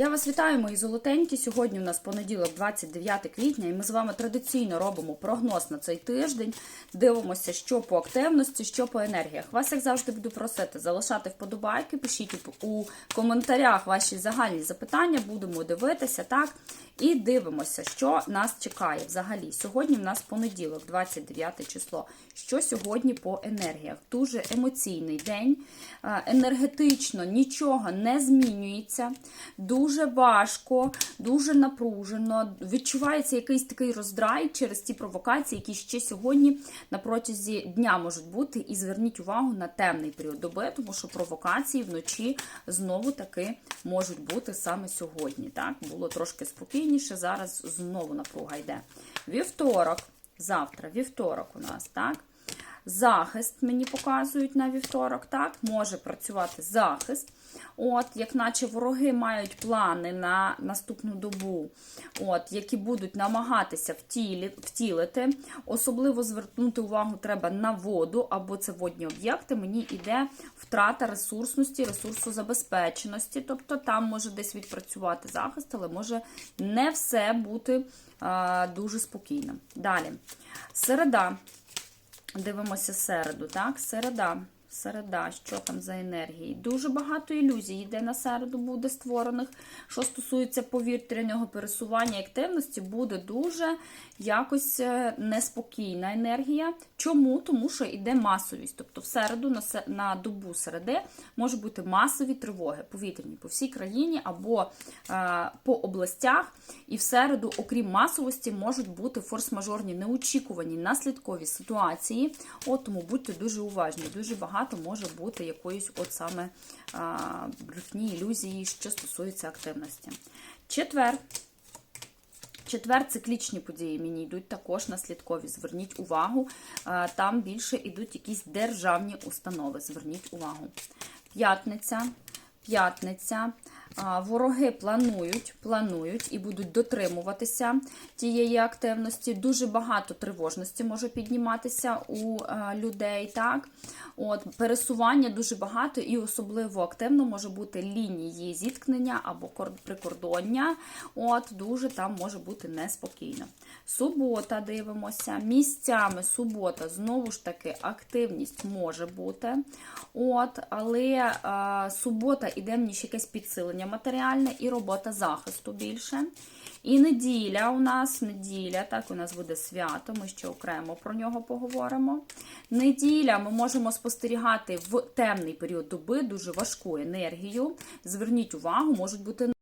Я вас вітаю, мої золотенькі. Сьогодні у нас понеділок, 29 квітня, і ми з вами традиційно робимо прогноз на цей тиждень. Дивимося, що по активності, що по енергіях. Вас, як завжди, буду просити залишати вподобайки, пишіть у- коментарях ваші загальні запитання, будемо дивитися, так? І дивимося, що нас чекає взагалі. Сьогодні в нас понеділок, 29 число. Що сьогодні по енергіях? Дуже емоційний день, е, енергетично нічого не змінюється, дуже важко, дуже напружено. Відчувається якийсь такий роздрай через ті провокації, які ще сьогодні на протязі дня можуть бути. І зверніть увагу на темний період доби, тому що провокації вночі знову таки можуть бути саме сьогодні. Так, було трошки спокійніше. Зараз знову напруга йде. Вівторок, завтра, вівторок у нас, так. Захист мені показують на вівторок, так, може працювати захист. От, як наче вороги мають плани на наступну добу, от, які будуть намагатися втілі, втілити. Особливо звернути увагу треба на воду, або це водні об'єкти. Мені йде втрата ресурсності, ресурсозабезпеченості. Тобто там може десь відпрацювати захист, але може не все бути а, дуже спокійно. Далі. Середа. Дивимося середу, так? Середа. Середа, що там за енергії? Дуже багато ілюзій йде на середу, буде створених. Що стосується повітряного пересування і активності, буде дуже якось е, неспокійна енергія. Чому? Тому що йде масовість. Тобто в середу на, добу середи можуть бути масові тривоги повітряні по всій країні або е, по областях. І в середу, окрім масовості, можуть бути форс-мажорні неочікувані наслідкові ситуації. От тому будьте дуже уважні. Дуже багато може бути якоїсь от саме брехні, ілюзії, що стосується активності. Четвер. Четвер циклічні події мені йдуть також наслідкові. Зверніть увагу, там більше йдуть якісь державні установи. Зверніть увагу. П'ятниця. П'ятниця. А, Вороги планують, планують і будуть дотримуватися тієї активності. Дуже багато тривожності може підніматися у е, людей. Так, от пересування дуже багато і особливо активно може бути лінії зіткнення або прикордоння. От дуже там може бути неспокійно. Субота дивимося. Місцями субота знову ж таки активність може бути. От, але е, субота мені ще якесь підсилення матеріальне і робота захисту більше. І неділя у нас, неділя, так, у нас буде свято, ми ще окремо про нього поговоримо. Неділя ми можемо спостерігати в темний період доби дуже важку енергію. Зверніть увагу, можуть бути